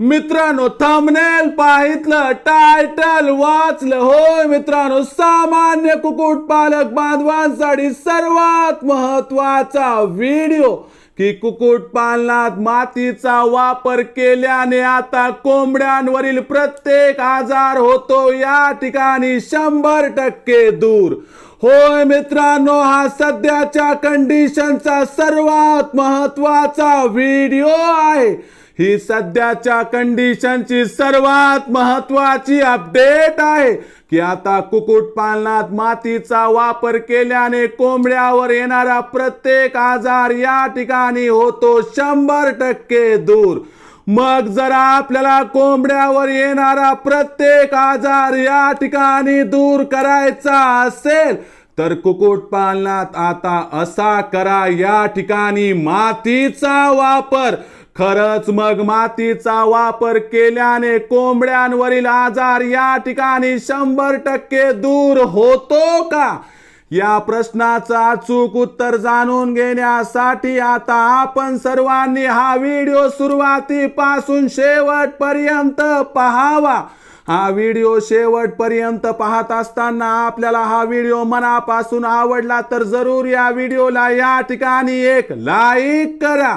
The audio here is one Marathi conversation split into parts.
मित्रांनो थंबनेल पाहितलं टायटल वाचलं. होय मित्रांनो सामान्य कुक्कुटपालक बांधवांसाठी सर्वात महत्त्वाचा व्हिडिओ की कुक्कुटपालनात मातीचा वापर केल्याने आता कोंबड्यांवरील प्रत्येक आजार होतो. या ठिकाणी शंभर टक्के दूर. होय मित्रांनो हा सध्याच्या कंडिशनचा सर्वात महत्त्वाचा व्हिडिओ आहे. ही सध्याच्या कंडिशनची सर्वात महत्वाची अपडेट आहे. की आता कुक्कुटपालनात मातीचा वापर केल्याने कोंबड्यावर येणारा प्रत्येक आजार या ठिकाणी होतो शंभर टक्के दूर. मग जरा आपल्याला कोंबड्यावर येणारा प्रत्येक आजार या ठिकाणी दूर करायचा असेल तर कुक्कुटपालनात आता असा करा या ठिकाणी मातीचा वापर. खरंच मग मातीचा वापर केल्याने कोंबड्यांवरील आजार या ठिकाणी शंभर टक्के दूर होतो का? या प्रश्नाचं अचूक उत्तर जाणून घेण्यासाठी आता आपण सर्वांनी हा व्हिडिओ सुरुवातीपासून शेवटपर्यंत पहावा. हा व्हिडिओ शेवटपर्यंत पाहत असताना आपल्याला हा व्हिडिओ मनापासून आवडला तर जरूर या व्हिडिओला या ठिकाणी एक लाईक करा.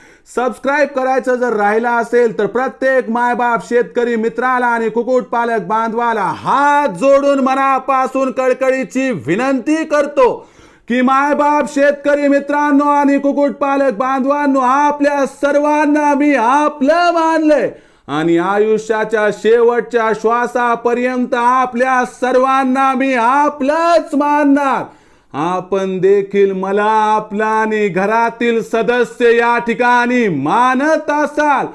सबस्क्राईब करायचं जर राहिलं असेल तर प्रत्येक मायबाप शेतकरी मित्राला आणि कुक्कुटपालक बांधवाला हात जोडून मनापासून कळकळीची विनंती करतो की मायबाप शेतकरी मित्रांनो आणि कुक्कुटपालक बांधवांनो आपल्या सर्वांना मी आपलं मानलंय आणि आयुष्याच्या शेवटच्या श्वासापर्यंत आपल्या सर्वांना मी आपलंच मानणार. आपण देखील मला आपला आणि घरातील सदस्य या ठिकाणी मानत असाल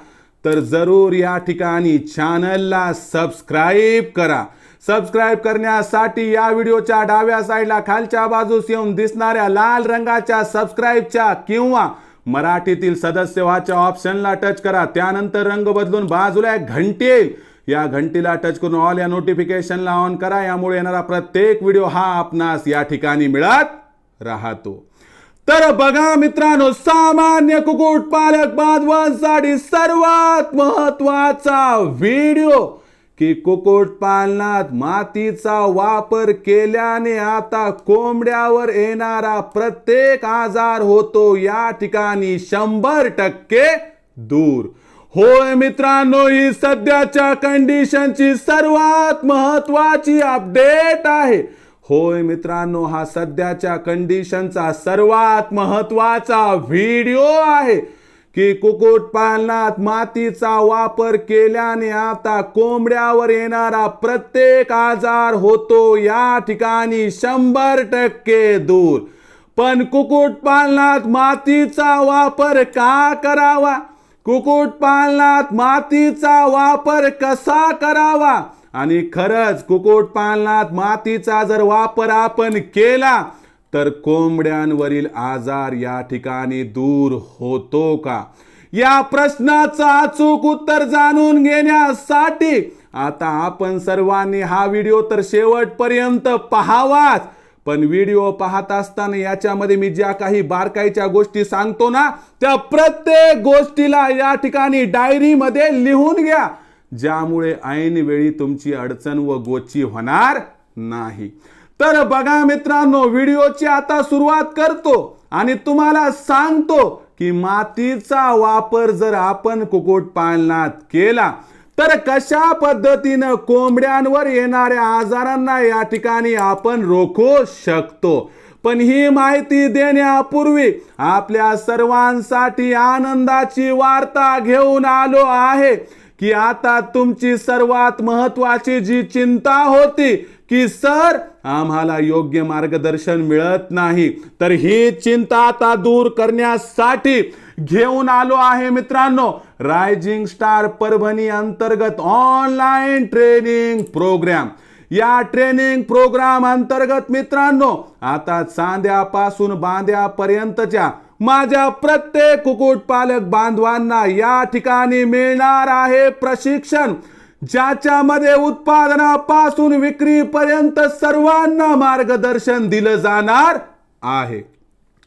तर जरूर या ठिकाणी चॅनलला सबस्क्राईब करा. सबस्क्राईब करण्यासाठी या व्हिडिओच्या डाव्या साईडला खालच्या बाजूस येऊन दिसणाऱ्या लाल रंगाच्या सबस्क्राईबच्या किंवा मराठीतील सदस्य व्हाच्या ऑप्शनला टच करा. त्यानंतर रंग बदलून बाजूला एक घंटी येईल. या घंटीला टच करून ऑल या नोटिफिकेशनला ऑन करा. यामुळे येणारा प्रत्येक व्हिडिओ हा आपणास या ठिकाणी मिळत राहतो. तर बघा मित्रांनो सामान्य कुक्कुटपालक बांधवांसाठी सर्वात महत्त्वाचा व्हिडिओ की कुक्कुटपालनात मातीचा वापर केल्याने आता कोंबड्यावर येणारा प्रत्येक आजार होतो. या ठिकाणी शंभर टक्के दूर. होय मित्रांनो ही सध्याच्या कंडिशनची सर्वात महत्वाची अपडेट आहे. होय मित्रांनो हा सध्याच्या कंडिशनचा सर्वात महत्त्वाचा व्हिडिओ आहे. की कुक्कुटपालनात मातीचा वापर केल्याने आता कोंबड्यावर येणारा प्रत्येक आजार होतो या ठिकाणी शंभर टक्के दूर. पण कुक्कुटपालनात मातीचा वापर का करावा? कुक्कुटपालनात मातीचा वापर कसा करावा? आणि खरंच कुक्कुटपालनात मातीचा जर वापर आपण केला तर कोंबड्यांवरील आजार या ठिकाणी दूर होतो का? या प्रश्नाचं अचूक उत्तर जाणून घेण्यासाठी आता आपण सर्वांनी हा व्हिडिओ तर शेवटपर्यंत पहावाच. पण व्हिडिओ पाहत असताना याच्यामध्ये मी ज्या काही बारकाईच्या गोष्टी सांगतो ना त्या प्रत्येक गोष्टीला या ठिकाणी डायरीमध्ये लिहून घ्या. ज्यामुळे ऐन वेळी तुमची अडचण व गोची होणार नाही. तर बघा मित्रांनो व्हिडिओची आता सुरुवात करतो आणि तुम्हाला सांगतो की मातीचा वापर जर आपण कुक्कुटपालनात केला तर कशा पद्धतीनं कोंबड्यांवर येणाऱ्या आजारांना या ठिकाणी आपण रोखू शकतो? पण ही माहिती देण्यापूर्वी आपल्या सर्वांसाठी आनंदाची वार्ता घेऊन आलो आहे की आता तुमची सर्वात महत्वाची जी चिंता होती की सर आम्हाला योग्य मार्गदर्शन मिळत नाही. तर ही चिंता आता दूर करण्यासाठी घेऊन आलो आहे मित्रांनो. रायझिंग स्टार परभणी अंतर्गत ऑनलाईन ट्रेनिंग प्रोग्राम या ट्रेनिंग प्रोग्राम अंतर्गत मित्रांनो आता चांद्यापासून बांद्यापर्यंतच्या माझ्या प्रत्येक कुक्कुटपालक बांधवांना या ठिकाणी मिळणार आहे प्रशिक्षण ज्याच्यामध्ये उत्पादनापासून विक्रीपर्यंत सर्वांना मार्गदर्शन दिलं जाणार आहे.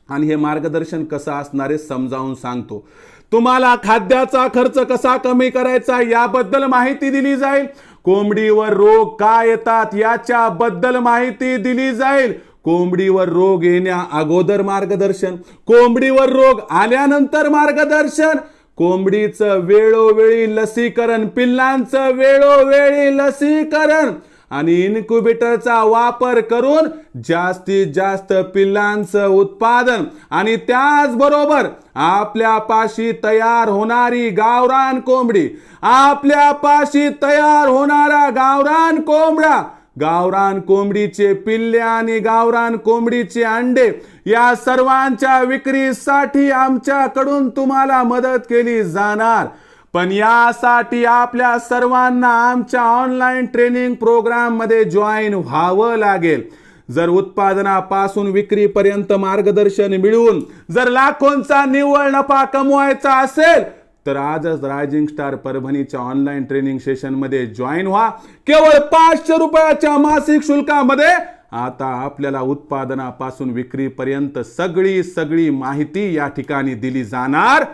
आणि हे मार्गदर्शन कसं असणार आहे समजावून सांगतो. तुम्हाला खाद्याचा खर्च कसा कमी करायचा याबद्दल माहिती दिली जाईल. कोंबडीवर रोग का येतात याच्याबद्दल माहिती दिली जाईल. कोंबडीवर रोग येण्या अगोदर मार्गदर्शन. कोंबडीवर रोग आल्यानंतर मार्गदर्शन. कोंबडीचं वेळोवेळी लसीकरण पिल्लांचं वेळोवेळी लसीकरण. आणि इन्क्युबेटरचा वापर करून जास्तीत जास्त पिल्लांचं उत्पादन आणि त्याचबरोबर आपल्यापाशी तयार होणारी गावरान कोंबडी आपल्यापाशी तयार होणारा गावरान कोंबडा गावरान कोंबडीचे पिल्ले आणि गावरान कोंबडीचे अंडे या सर्वांच्या विक्रीसाठी आमच्याकडून तुम्हाला मदत केली जाणार. पण यासाठी आपल्या सर्वांना आमच्या ऑनलाईन ट्रेनिंग प्रोग्राममध्ये जॉईन व्हावं लागेल. जर उत्पादनापासून विक्रीपर्यंत मार्गदर्शन मिळवून जर लाखोंचा निव्वळ नफा कमवायचा असेल तर आजच रायझिंग स्टार परभणीच्या ऑनलाईन ट्रेनिंग सेशनमध्ये जॉईन व्हा. केवळ पाचशे रुपयाच्या मासिक शुल्कामध्ये आता आपल्याला उत्पादनापासून विक्रीपर्यंत सगळी सगळी माहिती या ठिकाणी दिली जाणार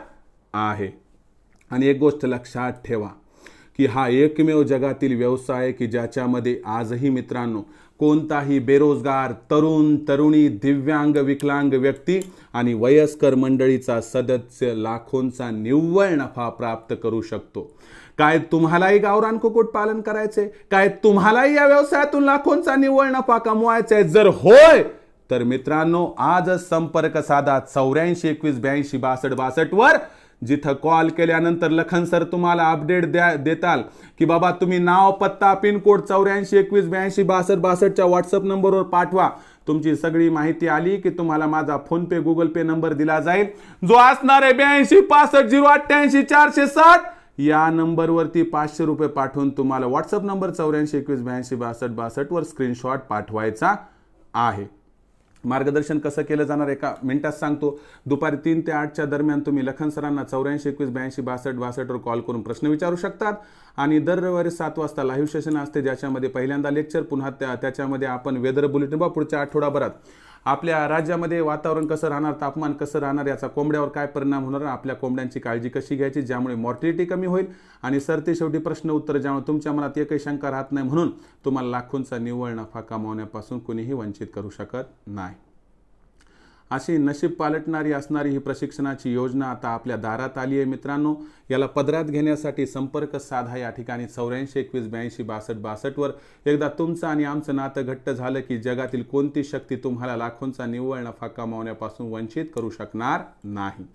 आहे. आणि एक गोष्ट लक्षात ठेवा की हा एकमेव जगातील व्यवसाय की ज्याच्यामध्ये आजही मित्रांनो कोणताही बेरोजगार तरुण तरुणी दिव्यांग विकलांग व्यक्ती आणि वयस्कर मंडळीचा सदस्य लाखोंचा निव्वळ नफा प्राप्त करू शकतो. काय तुम्हालाही गावरान कुक्कुट पालन करायचे? काय तुम्हालाही या व्यवसायातून लाखोंचा निव्वळ नफा कमवायचा? आहे जर होय तर मित्रांनो आजच संपर्क साधा चौऱ्याऐंशी एकवीस ब्याऐंशी बासष्ट बासष्टवर वर जिथं कॉल केल्यानंतर लखन सर तुम्हाला अपडेट द्या देताल की बाबा तुम्ही नाव पत्ता पिनकोड चौऱ्याऐंशी एकवीस ब्याऐंशी बासष्ट बासष्टच्या व्हॉट्सअप नंबरवर पाठवा. तुमची सगळी माहिती आली की तुम्हाला माझा फोनपे गुगल पे नंबर दिला जाईल. जो असणार आहे ब्याऐंशी पासष्ट झिरो अठ्ठ्याऐंशी चारशे साठ या नंबरवरती पाचशे रुपये पाठवून तुम्हाला व्हॉट्सअप नंबर चौऱ्याऐंशी एकवीस ब्याऐंशी बासष्ट बासष्टवर स्क्रीनशॉट पाठवायचा आहे. मार्गदर्शन कसं केलं जाणार एका मिनिटात सांगतो. दुपारी तीन ते आठच्या दरम्यान तुम्ही लखन सरांना चौऱ्याऐंशी एकवीस ब्याऐंशी बासष्ट बासष्टवर कॉल करून प्रश्न विचारू शकतात. आणि दर रविवारी सात वाजता लाईव्ह सेशन असते ज्याच्यामध्ये पहिल्यांदा लेक्चर पुन्हा त्या त्याच्यामध्ये आपण वेदर बुलेटिन बा पुढच्या आठवडाभरात. आपल्या राज्यामध्ये वातावरण कसं राहणार तापमान कसं राहणार याचा कोंबड्यावर काय परिणाम होणार आपल्या कोंबड्यांची काळजी कशी घ्यायची ज्यामुळे मॉर्टिलिटी कमी होईल? आणि सरते शेवटी प्रश्न उत्तर ज्यामुळे तुमच्या मनात एकही शंका राहत नाही म्हणून तुम्हाला लाखोंचा निव्वळ नफा कमावण्यापासून कुणीही वंचित करू शकत नाही. अशी नशीब पालटणारी असणारी ही प्रशिक्षणाची योजना आता आपल्या दारात आली आहे मित्रांनो. याला पदरात घेण्यासाठी संपर्क साधा या ठिकाणी चौऱ्याऐंशी एकवीस ब्याऐंशी बासष्ट बासष्टवर. एकदा तुमचं आणि आमचं नातं घट्ट झालं की जगातील कोणती शक्ती तुम्हाला लाखोंचा निव्वळ नफा कमावण्यापासून वंचित करू शकणार नाही.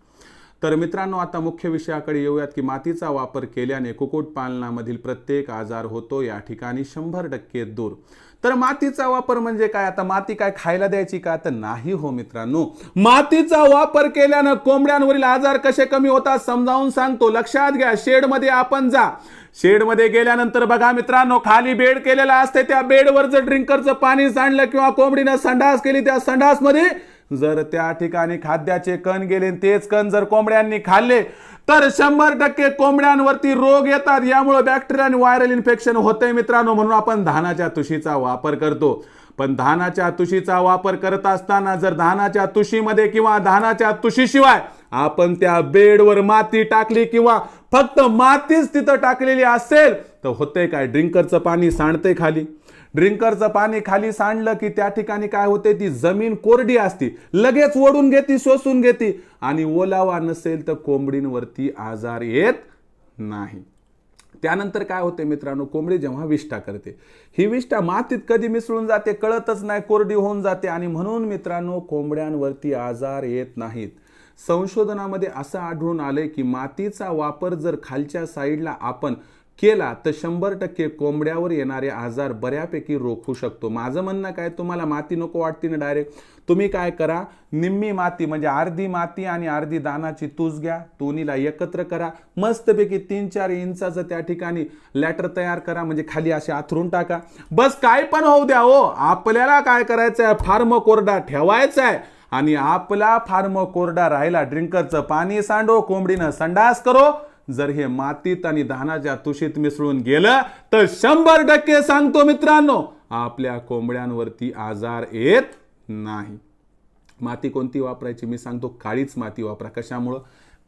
तर मित्रांनो आता मुख्य विषयाकडे येऊयात की मातीचा वापर केल्याने कुक्कुटपालनामधील प्रत्येक आजार होतो या ठिकाणी शंभर टक्के दूर. तर मातीचा वापर म्हणजे काय? आता माती काय खायला द्यायची का? तर नाही हो मित्रांनो. मातीचा वापर केल्यानं कोंबड्यांवरील आजार कसे कमी होतात समजावून सांगतो. लक्षात घ्या शेडमध्ये आपण जा. शेडमध्ये गेल्यानंतर बघा मित्रांनो खाली बेड केलेला असते त्या बेडवर जर ड्रिंकरचं पाणी सांडलं किंवा कोंबडीनं संडास केली त्या संडासमध्ये जर त्या ठिकाणी खाद्याचे कण गेले तेच कण जर कोंबड्यांनी खाल्ले तर शंभर टक्के कोंबड्यांवरती रोग येतात. यामुळे बॅक्टेरिया आणि व्हायरल इन्फेक्शन होते मित्रांनो म्हणून आपण धानाच्या तुशीचा वापर करतो. पण धानाच्या तुशीचा वापर करत असताना जर धानाच्या तुशीमध्ये किंवा धानाच्या तुशीशिवाय आपण त्या बेडवर माती टाकली किंवा फक्त मातीच तिथं टाकलेली असेल तर होते काय? ड्रिंकरचं पाणी सांडते खाली. ड्रिंकरचं पाणी खाली सांडलं की त्या ठिकाणी काय होते? ती जमीन कोरडी असती. लगेच ओढून घेते शोषून घेते. आणि ओलावा नसेल तर कोंबडींवरती आजार येत नाही. त्यानंतर काय होते मित्रांनो? कोंबडी जेव्हा विष्ठा करते. ही विष्ठा मातीत कधी मिसळून जाते कळतच नाही कोरडी होऊन जाते. आणि म्हणून मित्रांनो कोंबड्यांवरती आजार येत नाहीत. संशोधनामध्ये असं आढळून आलंय की मातीचा वापर जर खालच्या साईडला आपण केला तर शंभर टक्के कोंबड्यावर येणारे आजार बऱ्यापैकी रोखू शकतो. माझं म्हणणं काय? तुम्हाला माती नको वाटते ना डायरेक्ट तुम्ही काय करा? निम्मी माती म्हणजे अर्धी माती आणि अर्धी दानाची तूज घ्या. दोन्हीला एकत्र करा. मस्तपैकी तीन चार इंचाचं त्या ठिकाणी लॅटर तयार करा. म्हणजे खाली असे आथरून टाका. बस काय पण होऊ द्या हो. आपल्याला काय करायचं आहे फार्म कोरडा ठेवायचा आहे आणि आपला फार्म कोरडा राहिला. ड्रिंकरचं पाणी सांडो कोंबडीनं संडास करो. जर हे मातीत आणि धानाच्या तुशीत मिसळून गेलं तर शंभर टक्के सांगतो मित्रांनो आपल्या कोंबड्यांवरती आजार येत नाही. माती कोणती वापरायची? मी सांगतो काळीच माती वापरा. कशामुळं?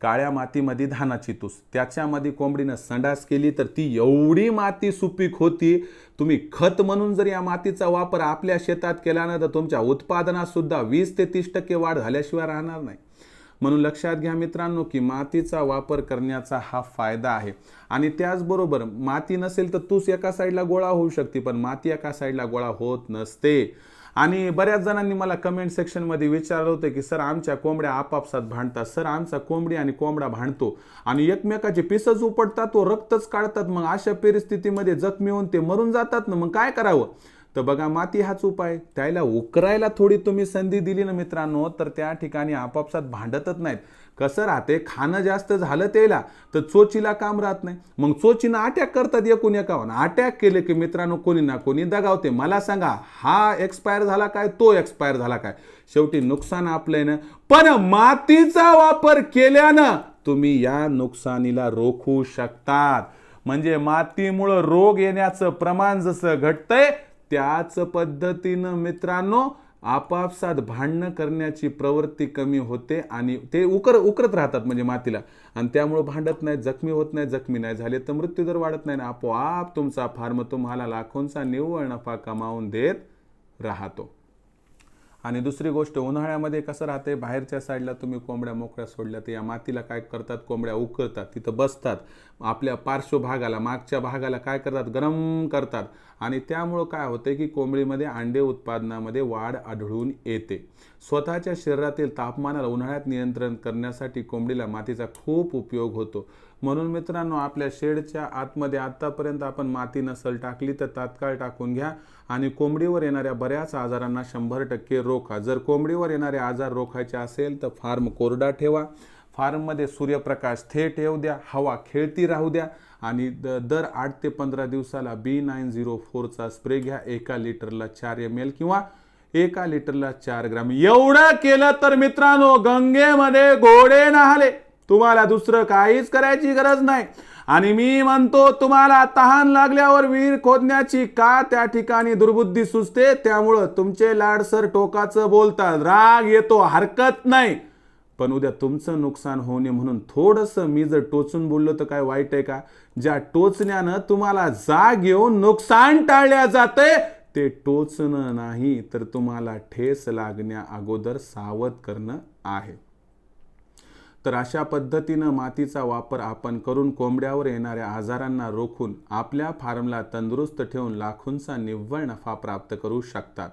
काळ्या मातीमध्ये धानाची तूस. त्याच्यामध्ये कोंबडीनं संडास केली तर ती एवढी माती सुपीक होती तुम्ही खत म्हणून जर या मातीचा वापर आपल्या शेतात केला ना तर तुमच्या उत्पादनात सुद्धा वीस ते तीस टक्के वाढ झाल्याशिवाय राहणार नाही. म्हणून लक्षात घ्या मित्रांनो की मातीचा वापर करण्याचा हा फायदा आहे. आणि त्याचबरोबर माती नसेल तर तूच एका साईडला गोळा होऊ शकते पण माती एका साईडला गोळा होत नसते. आणि बऱ्याच जणांनी मला कमेंट सेक्शनमध्ये विचारलं होतं की सर आमच्या कोंबड्या आपापसात भांडतात. सर आमचा कोंबडी आणि कोंबडा भांडतो आणि एकमेकाचे पिसच उपटतात तो रक्तच काढतात. मग अशा परिस्थितीमध्ये जखमी होऊन ते मरून जातात ना मग काय करावं? तर बघा माती हाच उपाय. त्याला उकरायला थोडी तुम्ही संधी दिली ना मित्रांनो तर त्या ठिकाणी आपापसात भांडतच नाहीत. कसं राहते? खाणं जास्त झालं त्याला तर चोचीला काम राहत नाही. मग चोचीनं अटॅक करतात एकूण एकावर. अटॅक केले की मित्रांनो कोणी ना कोणी दगावते. मला सांगा हा एक्सपायर झाला काय? तो एक्सपायर झाला काय? शेवटी नुकसान आपलं ना पण मातीचा वापर केल्यानं तुम्ही या नुकसानीला रोखू शकतात. म्हणजे मातीमुळं रोग येण्याचं प्रमाण जसं घटतंय त्याच पद्धतीनं मित्रांनो आपापसात भांडणं करण्याची प्रवृत्ती कमी होते आणि ते उकर उकरत राहतात म्हणजे मातीला. आणि त्यामुळं भांडत नाही जखमी होत नाही जखमी नाही झाले तर मृत्यू दर वाढत नाही आपोआप तुमचा फार्म तुम्हाला लाखोंचा निव्वळ नफा कमावून देत राहतो. आणि दुसरी गोष्ट उन्हाळ्यामध्ये कसं राहते बाहेरच्या साईडला तुम्ही कोंबड्या मोकळ्या सोडल्या तर या मातीला काय करतात? कोंबड्या उकळतात तिथं बसतात. आपल्या पार्श्वभागाला मागच्या भागाला काय करतात? गरम करतात. आणि त्यामुळं काय होते की कोंबडीमध्ये अंडे उत्पादनामध्ये वाढ आढळून येते. स्वतःच्या शरीरातील तापमानाला उन्हाळ्यात नियंत्रण करण्यासाठी कोंबडीला मातीचा खूप उपयोग होतो. म्हणून मित्रांनो आपल्या शेडच्या आतमध्ये आत्तापर्यंत आपण माती नसल टाकली तर तात्काळ टाकून घ्या आणि कोंबडीवर येणाऱ्या बऱ्याच आजारांना शंभर टक्के रोखा. जर कोंबडीवर येणारे आजार रोखायचे असेल तर फार्म कोरडा ठेवा. फार्ममध्ये सूर्यप्रकाश थेट येऊ द्या हवा खेळती राहू द्या आणि द दर आठ ते पंधरा दिवसाला बी नाईन झिरो फोरचा स्प्रे घ्या. एका लिटरला चार एम एल किंवा एका लिटरला चार ग्राम. एवढं केलं तर मित्रांनो गंगेमध्ये घोडे नाहले. तुम्हाला दुसरं काहीच करायची गरज नाही. आणि मी म्हणतो तुम्हाला तहान लागल्यावर विहीर खोदण्याची का त्या ठिकाणी दुर्बुद्धी सुचते? त्यामुळं तुमचे लाडसर टोकाचं बोलतात राग येतो हरकत नाही. पण उद्या तुमचं नुकसान होऊ नये म्हणून थोडंसं मी जर टोचून बोललो तर काय वाईट आहे का? ज्या टोचण्यानं तुम्हाला जाग येऊन नुकसान टाळल्या जाते ते टोचणं नाही तर तुम्हाला ठेस लागण्या अगोदर सावध करणं आहे. तर अशा पद्धतीनं मातीचा वापर आपण करून कोंबड्यावर येणाऱ्या आजारांना रोखून आपल्या फार्मला तंदुरुस्त ठेवून लाखोंचा निव्वळ नफा प्राप्त करू शकतात.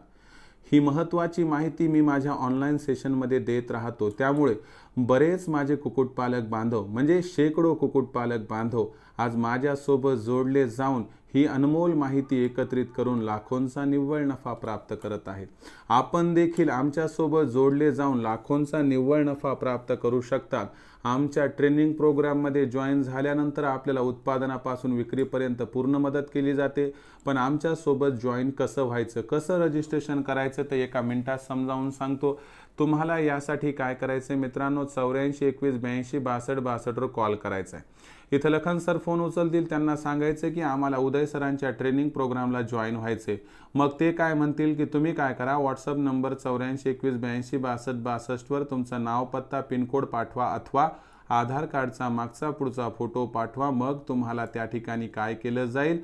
ही महत्त्वाची माहिती मी माझ्या ऑनलाईन सेशनमध्ये देत राहतो. त्यामुळे बरेच माझे कुक्कुटपालक बांधव म्हणजे शेकडो कुक्कुटपालक बांधव आज माझ्यासोबत जोडले जाऊन ही अनमोल माहिती एकत्रित करून लाखोंचा निव्वळ नफा प्राप्त करत आहेत आपण देखील आमच्यासोबत जोडले जाऊन लाखोंचा निव्वळ नफा प्राप्त करू शकतात. आमच्या ट्रेनिंग प्रोग्राममध्ये जॉईन झाल्यानंतर आपल्याला उत्पादनापासून विक्रीपर्यंत पूर्ण मदत केली जाते. पण आमच्यासोबत जॉईन कसं व्हायचं कसं रजिस्ट्रेशन करायचं ते एका मिनिटात समजावून सांगतो. तुम्हाला यासाठी काय करायचं आहे मित्रांनो? चौऱ्याऐंशी एकवीस ब्याऐंशी बासष्ट बासष्टवर कॉल करायचा आहे इथं लखन सर फोन उचलतील त्यांना सांगायचं की आम्हाला उदय सरांच्या ट्रेनिंग प्रोग्रामला जॉईन व्हायचे मग ते काय म्हणतील की तुम्ही काय करा व्हॉट्सअप नंबर चौऱ्याऐंशी एकवीस ब्याऐंशी बासष्ट बासष्टवर तुमचं नाव पत्ता पिनकोड पाठवा अथवा आधार कार्डचा मागचा पुढचा फोटो पाठवा. मग तुम्हाला त्या ठिकाणी काय केलं जाईल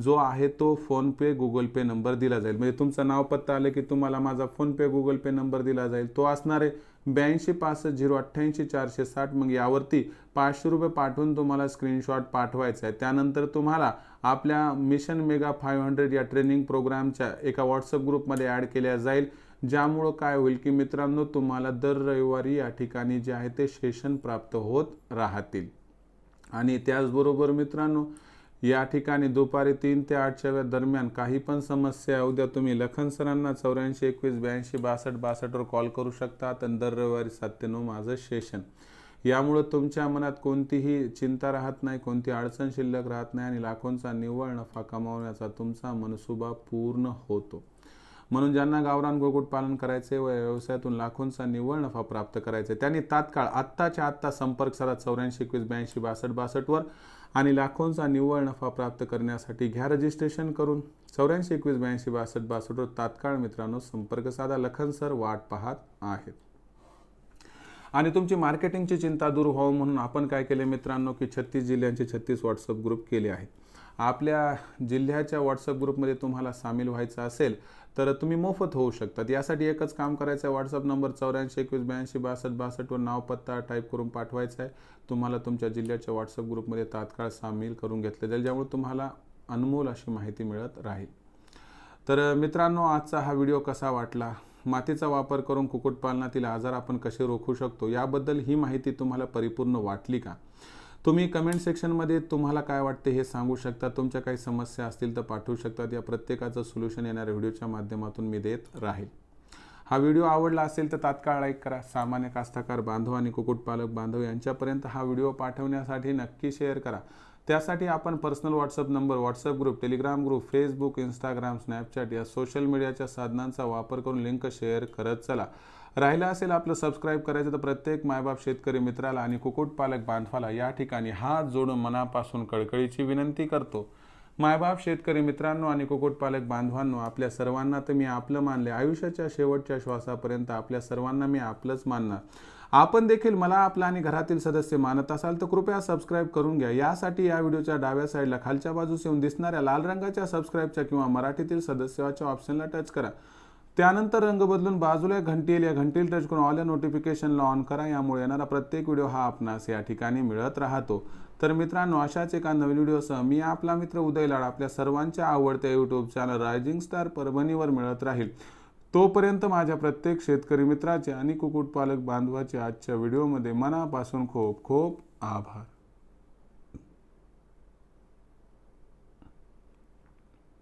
जो आहे तो फोनपे गुगल पे नंबर दिला जाईल. म्हणजे तुमचं नाव पत्ता आलं की तुम्हाला माझा फोनपे गुगल पे नंबर दिला जाईल. तो असणार आहे. ब्याऐंशी पासष्ट झिरो अठ्ठ्याऐंशी चारशे साठ. मग यावरती पाचशे रुपये पाठवून तुम्हाला स्क्रीनशॉट पाठवायचा आहे. त्यानंतर तुम्हाला आपल्या मिशन मेगा फाईव्ह हंड्रेड या ट्रेनिंग प्रोग्रामच्या एका व्हॉट्सअप ग्रुपमध्ये ॲड केल्या जाईल. ज्यामुळं काय होईल की मित्रांनो तुम्हाला दर रविवारी या ठिकाणी जे आहे ते सेशन प्राप्त होत राहतील. आणि त्याचबरोबर मित्रांनो या ठिकाणी दुपारी तीन ते आठच्या वेळ दरम्यान काही पण समस्या आहे, उद्या तुम्ही लखन सरांना चौऱ्याऐंशी एकवीस ब्याऐंशी बासष्ट बासष्टवर कॉल करू शकता आणि दर रविवारी सात ते नऊ माझं सेशन. यामुळं तुमच्या मनात कोणतीही चिंता राहत नाही कोणती अडचण शिल्लक राहत नाही आणि लाखोंचा निव्वळ नफा कमावण्याचा तुमचा मनसुबा पूर्ण होतो. म्हणून ज्यांना गावरान कुक्कुटपालन करायचे व व्यवसायातून लाखोंचा निव्वळ नफा प्राप्त करायचा आहे, त्यांनी तात्काळ आत्ताच्या आत्ता संपर्क साधा चौऱ्याऐंशी एकवीस ब्याऐंशी बासष्ट बासष्टवर आणि लाखोंचा निव्वळ नफा प्राप्त करण्यासाठी घ्या रजिस्ट्रेशन करून. चौऱ्याऐंशी एकवीस ब्याऐंशी बासष्ट बासष्टवर तात्काळ मित्रांनो संपर्क साधा. लखन सर वाट पाहत आहेत. आणि तुमची मार्केटिंगची चिंता दूर व्हावं म्हणून आपण काय केले मित्रांनो की छत्तीस जिल्ह्यांचे छत्तीस व्हॉट्सअप ग्रुप केले आहेत. आपल्या जिल्ह्याच्या व्हॉट्सअप ग्रुपमध्ये तुम्हाला सामील व्हायचं असेल तर तुम्ही मोफत होऊ शकतात. यासाठी एकच काम करायचं आहे. व्हॉट्सअप नंबर चौऱ्याऐंशी एकवीस ब्याऐंशी बासष्ट बासष्टवर नाव पत्ता टाईप करून पाठवायचा आहे. तुम्हाला तुमच्या जिल्ह्याच्या व्हॉट्सअप ग्रुपमध्ये तात्काळ सामील करून घेतलं जाईल ज्यामुळे तुम्हाला अनमोल अशी माहिती मिळत राहील. तर मित्रांनो आजचा हा व्हिडिओ कसा वाटला? मातीचा वापर करून कुक्कुटपालनातील आजार आपण कसे रोखू शकतो? याबद्दल ही माहिती तुम्हाला परिपूर्ण वाटली का? तुम्ही कमेंट सेक्शनमध्ये तुम्हाला काय वाटते हे सांगू शकता. तुमच्या काही समस्या असतील तर पाठवू शकतात. या प्रत्येकाचं सोल्युशन येणाऱ्या व्हिडिओच्या माध्यमातून मी देत राहील. हा व्हिडिओ आवडला असेल तर तात्काळ लाईक करा. सामान्य कास्तकार बांधव आणि कुक्कुटपालक बांधव यांच्यापर्यंत हा व्हिडिओ पाठवण्यासाठी नक्की शेअर करा. त्यासाठी आपण personal WhatsApp number WhatsApp group Telegram group Facebook Instagram Snapchat या सोशल मीडियाच्या साधनांचा वापर करून लिंक शेअर करत चला. राहिलं असेल आपलं सबस्क्राईब करायचं तर प्रत्येक मायबाप शेतकरी मित्राला आणि कुक्कुटपालक बांधवाला या ठिकाणी हात जोडून मनापासून कळकळीची विनंती करतो. मायबाप शेतकरी मित्रांनो आणि कुक्कुटपालक बांधवांनो आपल्या सर्वांना तर मी आपलं मानले आयुष्याच्या शेवटच्या श्वासापर्यंत आपल्या सर्वांना मी आपलंच मानणार. आपण देखील मला आपला आणि घरातील सदस्य मानत असाल तर कृपया सबस्क्राईब करून घ्या. यासाठी या व्हिडिओच्या डाव्या साईडला खालच्या बाजूस येऊन दिसणाऱ्या लाल रंगाच्या सबस्क्राईबच्या किंवा मराठीतील सदस्याच्या ऑप्शनला टच करा. त्यानंतर रंग बदलून बाजूला एक घंटी येईल या घंटील टच करून ऑल या नोटिफिकेशनला ऑन करा. यामुळे येणारा प्रत्येक व्हिडिओ हा आपणास या ठिकाणी मिळत राहतो. तर मित्रांनो अशाच एका नवीन व्हिडिओसह मी आपला मित्र उदय लाड आपल्या सर्वांच्या आवडत्या यूट्यूब चॅनल रायझिंग स्टार परभणीवर मिळत राहील. तोपर्यंत माझ्या प्रत्येक शेतकरी मित्राचे आणि कुक्कुटपालक बांधवाचे आजच्या व्हिडिओमध्ये मनापासून खूप खूप आभार.